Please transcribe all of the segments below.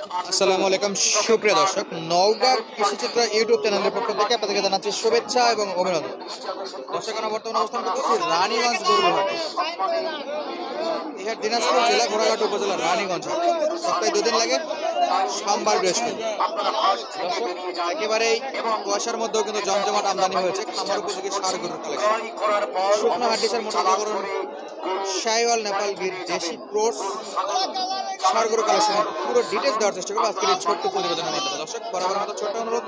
আসসালামু আলাইকুম, সুপ্রিয় দর্শক, নওগাঁ কৃষিচিত্র ইউটিউব চ্যানেলের পক্ষ থেকে আপনাদেরকে জানাচ্ছি শুভেচ্ছা এবং অভিনন্দন। দর্শক, আমরা বর্তমানে অবস্থান করছি রানীগঞ্জ গরুর ইহার দিনাজপুর জেলা ঘোড়াঘাট উপজেলা রানীগঞ্জ সপ্তাহে দুদিন লাগে সোমবার বৃহস্পতি। একেবারেই পয়সার মধ্যেও কিন্তু জমজমাট আমদানি হয়েছে। খামার উপযোগী সার গরুর কালেকশন শুকনো হাড্ডিসের মোটা করুন শাইওয়াল নেপাল গির দেশি ক্রোস সারগুলো কালেকশনের পুরো ডিটেলস দেওয়ার চেষ্টা করব। আজকের এই ছোট্ট প্রতিবেদনের মাধ্যমে। দর্শক, বরাবর মতো ছোট্ট অনুরোধ।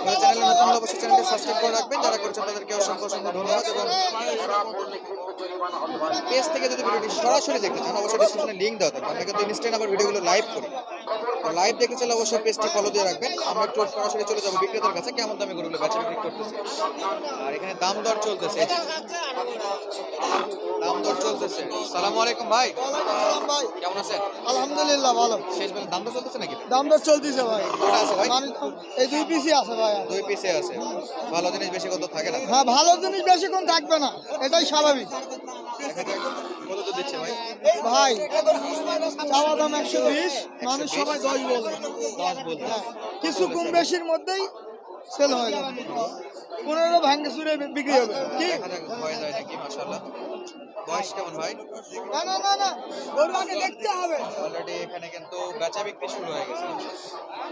আমাদের চ্যানেলে নতুন হলে অবশ্যই চ্যানেলটি সাবস্ক্রাইব করে রাখবেন। যারা করছেন তাদেরকে অসংখ্য অসংখ্য ধন্যবাদ এবং পেজ থেকে যদি ভিডিওটি সরাসরি দেখতে চান, অবশ্যই ডিসক্রিপশনে লিঙ্ক দেওয়া থাকবে। আমরা কিন্তু ইনস্টাগ্রাম আবার ভিডিওগুলো লাইভ করি। লাইভ দেখতে চাইলে অবশ্যই পেজটি ফলো দিয়ে রাখবেন। আমরা একটু সরাসরি চলে যাব বিক্রেতার কাছে কেমন দামে গরুগুলো বেচা বিক্রি করতেছে। আর এখানে দাম দর চলতেছে দাম দর চলতেছে। সালামু আলাইকুম ভাই। কেমন আছেন? আলহামদুলিল্লাহ ভালো। শেষ বেলা দাম দর চলতেছে নাকি? দাম দর চলতেছে ভাই। কটা আছে ভাই? এই দুই পিসই আছে ভাই। দুই পিসে আছে। ভালো জিনিস বেশি কত থাকে না? হ্যাঁ ভালো জিনিস বেশিক্ষণ থাকবে না। এটাই স্বাভাবিক। কত তো দিচ্ছে ভাই? ভাই চাওয়া দাম একশো বিশ মানুষ সবাই দশ বলে। কিছু কম বেশির মধ্যেই সেল হয়ে যাবে। পনেরো ভাঙ্গে চুরে বিক্রি হবে। কি? দেখা যায় নাকি বয়স কেমন ভাই? না না না না। গরু আগে দেখতে হবে। অলরেডি এখানে কিন্তু বেচা বিক্রি শুরু হয়ে গেছে। ভাই?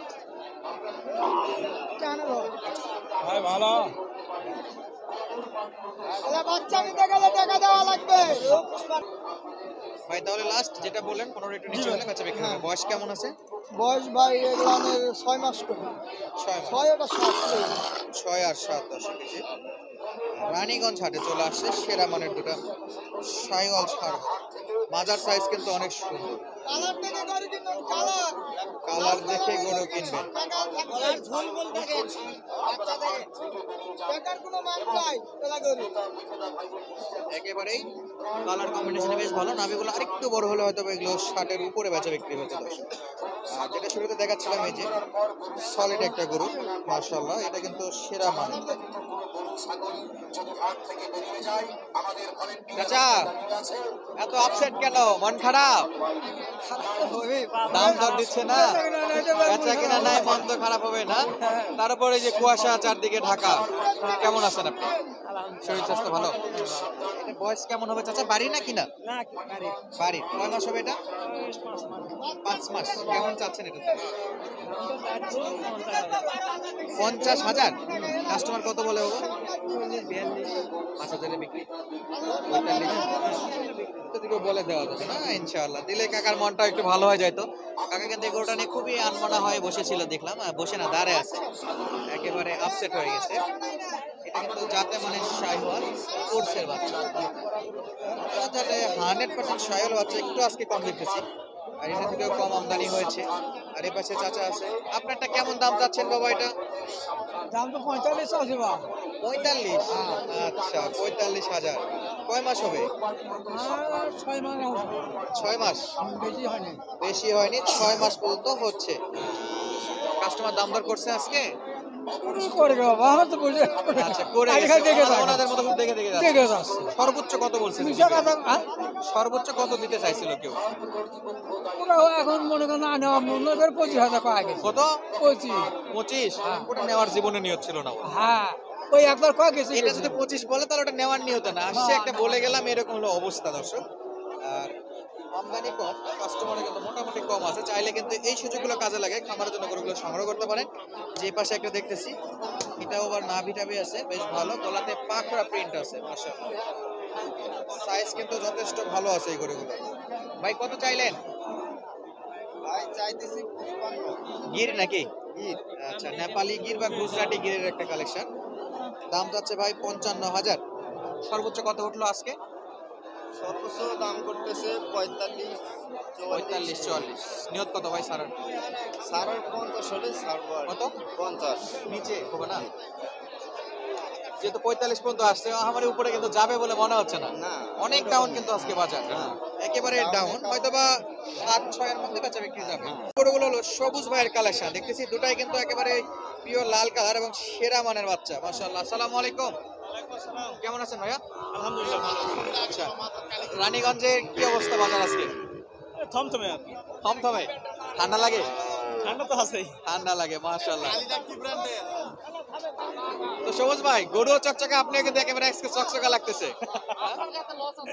ভাই ভালো। বাচ্চা নিতে গেলে টাকা দেওয়া লাগবে ভাই তাহলে লাস্ট যেটা বললেন পনেরো একটু নিচে হলে বেচা বিক্রি হবে। বয়স কেমন আছে? বয়স ভাই এগুলানের ছয় মাস করে। ছয় মাস। ছয় আর সাত। ছয় আর সাত দশ কেজি। রানীগঞ্জ হাটে চলে আসছে সেরা মানের দুটা সাইওয়াল সার মাজার সাইজ কিন্তু অনেক সুন্দর। কালার দেখে গরু কিনবেন। কালার ঝোল বল দেখেন বাচ্চা দেখেন টাকার কোনো নাই এলা গরু একেবারেই কালার কম্বিনেশনে বেশ ভালো। নাভিগুলো আরেকটু বড় হলে হয়তো এগুলো ষাটের উপরে বেচা বিক্রি হতে যেটা শুরুতে দেখাচ্ছিলাম এই যে সলিড একটা গরু মার্শাল্লাহ এটা কিন্তু সেরা চাচা এত আপসেট কেন? মন খারাপ? দাম দর দিচ্ছে না? বেচা কিনা নাই মন তো খারাপ হবে না। তারপরে যে কুয়াশা চারদিকে ঢাকা কেমন আছেন আপনি? শরীর স্বাস্থ্য ভালো? এটা বয়স কেমন হবে চাচা? বাড়ি না কিনা? বাড়ি। কয় মাস হবে এটা? পাঁচ মাস। কেমন চাচ্ছেন পঞ্চাশ হাজার? কাস্টমার কত বলে পাঁচ হাজারে বিক্রি। বলে দেওয়া যাবে না। ইনশাআল্লাহ। দিলে কাকার মনটা একটু ভালো হয়ে যায় তো। কাকা কিন্তু এই গরুটা নিয়ে খুবই আনমনা হয়ে বসেছিল, দেখলাম। বসে না দাঁড়ায় আছে। একেবারে আপসেট হয়ে গেছে। এটা কিন্তু যাতে মানে শাইওয়াল কোর্সের বাচ্চা। হান্ড্রেড পার্সেন্ট শাইওয়াল বাচ্চা। একটু আজকে কম দেখতেছি। আর এটা থেকেও কম আমদানি হয়েছে। আর এ পাশে চাচা আছে। আপনারটা কেমন দাম চাচ্ছেন বাবা এটা দাম তো পঁয়তাল্লিশ আছে বা পঁয়তাল্লিশ? আচ্ছা পঁয়তাল্লিশ হাজার। কয় মাস হবে? ছয় মাস ছয় মাস? বেশি হয়নি। বেশি হয়নি ছয় মাস পর্যন্ত হচ্ছে। কাস্টমার দাম দর করছে আজকে? আচ্ছা সর্বোচ্চ কত বলছে হ্যাঁ? সর্বোচ্চ কত দিতে চাইছিল কেউ? এখন মনে করেন নেওয়া মূল্য পঁচিশ হাজার কত? পঁচিশ। পঁচিশ? ওটা নেওয়ার জীবনে নিয়ত ছিল না হ্যাঁ। ওই একবার কয় গেছে এটা যদি পঁচিশ বলে তাহলে ওটা নেওয়ার নিয়ত না। আসছে একটা বলে গেলাম এরকম হলো অবস্থা দর্শক। আমদানি কম কাস্টমারের কিন্তু মোটামুটি কম আছে। চাইলে কিন্তু এই সুযোগগুলো কাজে লাগে খামারের জন্য গরুগুলো সংগ্রহ করতে পারেন। যে পাশে একটা দেখতেছি এটাও আবার নাভি টাভি আছে বেশ ভালো। গলাতে পাকড়া প্রিন্ট আছে মাসা সাইজ কিন্তু যথেষ্ট ভালো আছে এই গরুগুলো। ভাই কত চাইলেন? ভাই চাইতেছি গির নাকি? আচ্ছা নেপালি গির বা গুজরাটি গিরের একটা কালেকশন দাম যাচ্ছে ভাই পঞ্চান্ন হাজার। সর্বোচ্চ কত উঠল আজকে? সর্বোচ্চ দাম করতেছে পঁয়তাল্লিশ পঁয়তাল্লিশ চুয়াল্লিশ। নিয়ত কত ভাই পঞ্চাশ হলে কত? পঞ্চাশ। নিচে হবে না? যেহেতু পঁয়তাল্লিশ পর্যন্ত আসছে আমার উপরে কিন্তু যাবে বলে মনে হচ্ছে না। অনেক ডাউন কিন্তু আজকে বাজার। একেবারে ডাউন হয়তো বা সাত ছয়ের মধ্যে বেচা বিক্রি যাবে। গরুগুলো হলো সবুজ ভাইয়ের কালেকশন দেখতেছি দুটাই কিন্তু একেবারে প্রিয় লাল কালার এবং সেরা মানের বাচ্চা। মাশাআল্লাহ। আসসালামু আলাইকুম। কেমন আছেন ভাইয়া? আলহামদুলিল্লাহ ভালো আচ্ছা রানীগঞ্জের কি অবস্থা বাজার আজকে? থমথমে আর থমথমে। ঠান্ডা লাগে? ঠান্ডা তো আছেই। ঠান্ডা লাগে মাশাআল্লাহ। তো সবুজ ভাই গরু চকচকে আজকে চকচকা লাগতেছে।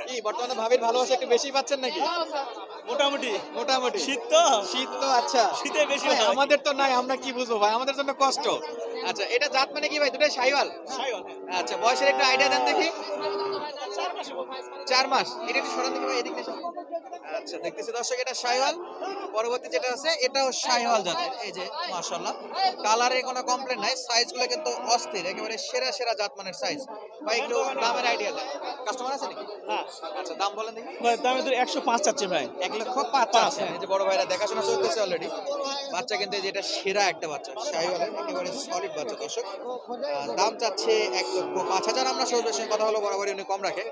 কি বর্তমানে ভাবির ভালোবাসা একটু বেশি পাচ্ছেন নাকি? মোটামুটি। মোটামুটি। শীত তো? শীত তো আচ্ছা। শীতে বেশি হয়। আমাদের তো নাই আমরা কি বুঝব ভাই? আমাদের জন্য কষ্ট। আচ্ছা এটা জাত মানে কি ভাই? দুটাই সাইওয়াল? সাইওয়াল, হ্যাঁ। আচ্ছা বয়সের একটু আইডিয়া দেন দেখি। চার মাসে চার মাস। এটা একটু সরান দেখি ভাই এদিকে। আচ্ছা দেখতেছি দর্শক এটা শাইওয়াল পরবর্তী যেটা আছে এটাও শাইওয়াল জাতের। এই যে মাশাআল্লাহ। কালারে কোনো কমপ্লেন নাই সাইজগুলো কিন্তু অস্থির একেবারে সেরা সেরা জাত মানের সাইজ ভাই একটু দামের আইডিয়া দেন। কাস্টমার আছে নাকি? হ্যাঁ। আচ্ছা দাম বলেন দেখি। ভাই দামে তো একশো পাঁচ চাচ্ছে ভাই। এক লক্ষ পাঁচ আছে এই যে বড় ভাইরা দেখাশোনা চলতেছে অলরেডি বাচ্চা কিন্তু এই যে এটা সেরা একটা বাচ্চা শাহিওয়ালের একেবারে সলিড বাচ্চা দর্শক। দাম চাচ্ছে এক লক্ষ পাঁচ হাজার। আমরা সৌজের সঙ্গে কথা হলো বরাবরই উনি কম রাখে।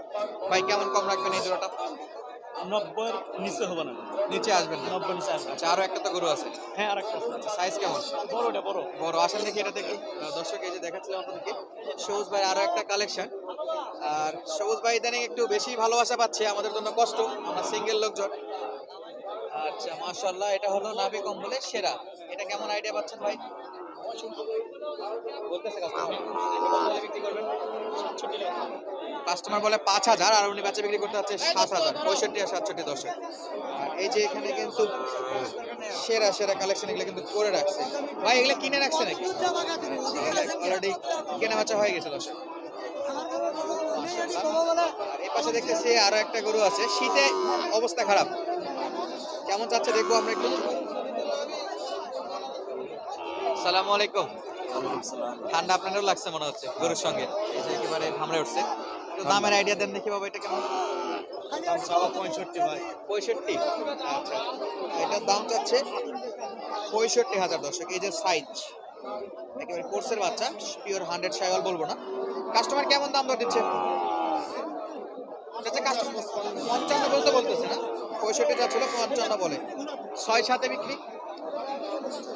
ভাই কেমন কম রাখবেন এই জোড়াটা? নব্বই নিচে হবে না। নিচে আসবেন না? নব্বই নিচে আসবে আচ্ছা আরও একটা তো গরু আছে। হ্যাঁ আর একটা সাইজ কেমন? বড় ওটা বড়। বড় আসেন দেখি এটা দেখি। দর্শক এই যে দেখাচ্ছিলাম আপনাদেরকে সবুজ ভাই আরও একটা কালেকশন আর সবুজ ভাই ইদানিং একটু বেশি ভালোবাসা পাচ্ছে আমাদের জন্য কষ্ট আমরা সিঙ্গেল লোকজন। আচ্ছা মাশাআল্লাহ এটা হলো নাভি কম্বলের সেরা। এটা কেমন আইডিয়া পাচ্ছেন ভাই? কাস্টমার বলে পাঁচ হাজার আর উনি বাচ্চা বিক্রি করতে হচ্ছে সাত হাজার। পঁয়ষট্টি আর সাতষট্টি দশে। এই যে এখানে কিন্তু সেরা সেরা কালেকশন এগুলো কিন্তু করে রাখছে। ভাই, এগুলো কিনে রাখছে নাকি? অলরেডি কেনা বেচা হয়ে গেছে দর্শক আর এই পাশে দেখতেছি আরও একটা গরু আছে। শীতে অবস্থা খারাপ। কেমন যাচ্ছে দেখব আমরা একটু। সালামু আলাইকুম। ঠান্ডা আপনারও লাগছে মনে হচ্ছে গরুর সঙ্গে। এই যে একেবারে হামড়ে উঠছে। একটু দামের আইডিয়া দেন দেখি বাবা এটা কেমন? পঁয়ষট্টি ভাই। পঁয়ষট্টি? আচ্ছা। এটার দাম চাচ্ছে পঁয়ষট্টি হাজার দর্শক এই যে সাইজ একেবারে কোর্সের বাচ্চা পিওর হান্ড্রেড বলব না। কাস্টমার কেমন দাম দর দিচ্ছে? কাস্টমার পঞ্চান্ন বলতে বলতেছে না। পঁয়ষট্টি যাচ্ছিল পঞ্চান্ন বলে। ছয় সাতে বিক্রি।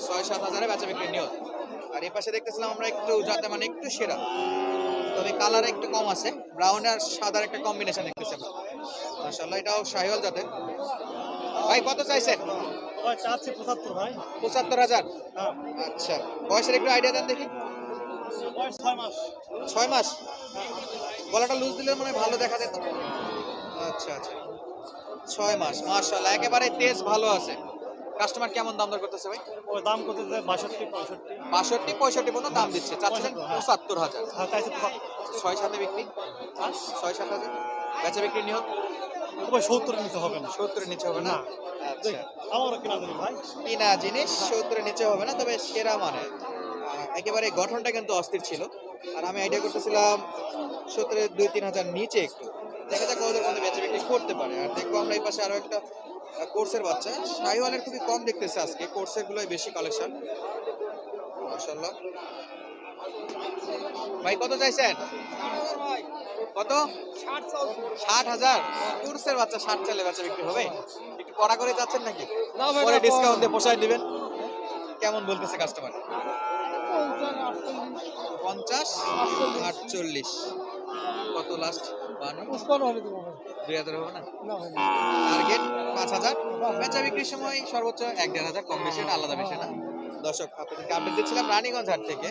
ছয় সাত হাজারে বেচা বিক্রি নিয়ত। আর এই পাশে দেখতেছিলাম আমরা একটু যাতে মানে একটু সেরা। তবে কালার একটু কম আছে ব্রাউন আর সাদার একটা কম্বিনেশন দেখতেছি আমরা। মাশাআল্লাহ এটাও শাহিওয়াল জাতের। ভাই কত চাইছেন? চাচ্ছি পঁচাত্তর ভাই। পঁচাত্তর হাজার? হ্যাঁ। আচ্ছা বয়সের একটু আইডিয়া দেন দেখি। ছয় মাস। ছয় মাস? গলাটা লুজ দিলে মানে ভালো দেখা যেত। আচ্ছা আচ্ছা। ছয় মাস মাশাআল্লাহ একেবারে তেজ ভালো আছে। কাস্টমার কেমন দাম দর করতেছে ভাই? ওই দাম যায় বাষট্টি পঁয়ষট্টি। বাষট্টি পঁয়ষট্টি পর্যন্ত দাম দিচ্ছে। চাচ্ছেন পঁচাত্তর, হ্যাঁ। পঁচাত্তর হাজার। হ্যাঁ ছয় সাথে বিক্রি? হ্যাঁ। ছয় সাত হাজার। বেচা বিক্রি নিয়ত ওই সত্তর নিচে হবে না। সত্তরের নিচে হবে না। আচ্ছা। আমারও কিনা দেবে ভাই। কিনা জিনিস সত্তরের নিচে হবে না তবে সেরা মানে একেবারে গঠনটা কিন্তু অস্থির ছিল। আর আমি আইডিয়া করতেছিলাম সত্তরের দুই তিন হাজার নিচে একটু। দেখা যাক ওদের মধ্যে বেচা বিক্রি করতে পারে। আর দেখব আমরা এই পাশে আরও একটা কোর্সের বাচ্চা। শাহিওয়ালের খুবই কম দেখতেছে আজকে। কোর্সের গুলোই বেশি কালেকশন মাশাল্লাহ ভাই কত চাইছেন? কত? ষাট হাজার। কোর্সের বাচ্চা ষাট চালে বাচ্চা বিক্রি হবে। একটু কড়া করে যাচ্ছেন নাকি? পরে ডিসকাউন্ট দিয়ে পোষায় দিবেন। কেমন বলতেছে কাস্টমার পঞ্চাশ আটচল্লিশ। কত লাস্ট বান্ন পুষ্পানো হলে দেবো দুই হাজার হবে না। টার্গেট পাঁচ হাজার। বেচা বিক্রির সময় সর্বোচ্চ এক দেড় হাজার কম বেশি আলাদা বেশি না। দর্শক আপনাদেরকে আপডেট দিচ্ছিলাম রানীগঞ্জ হাট থেকে।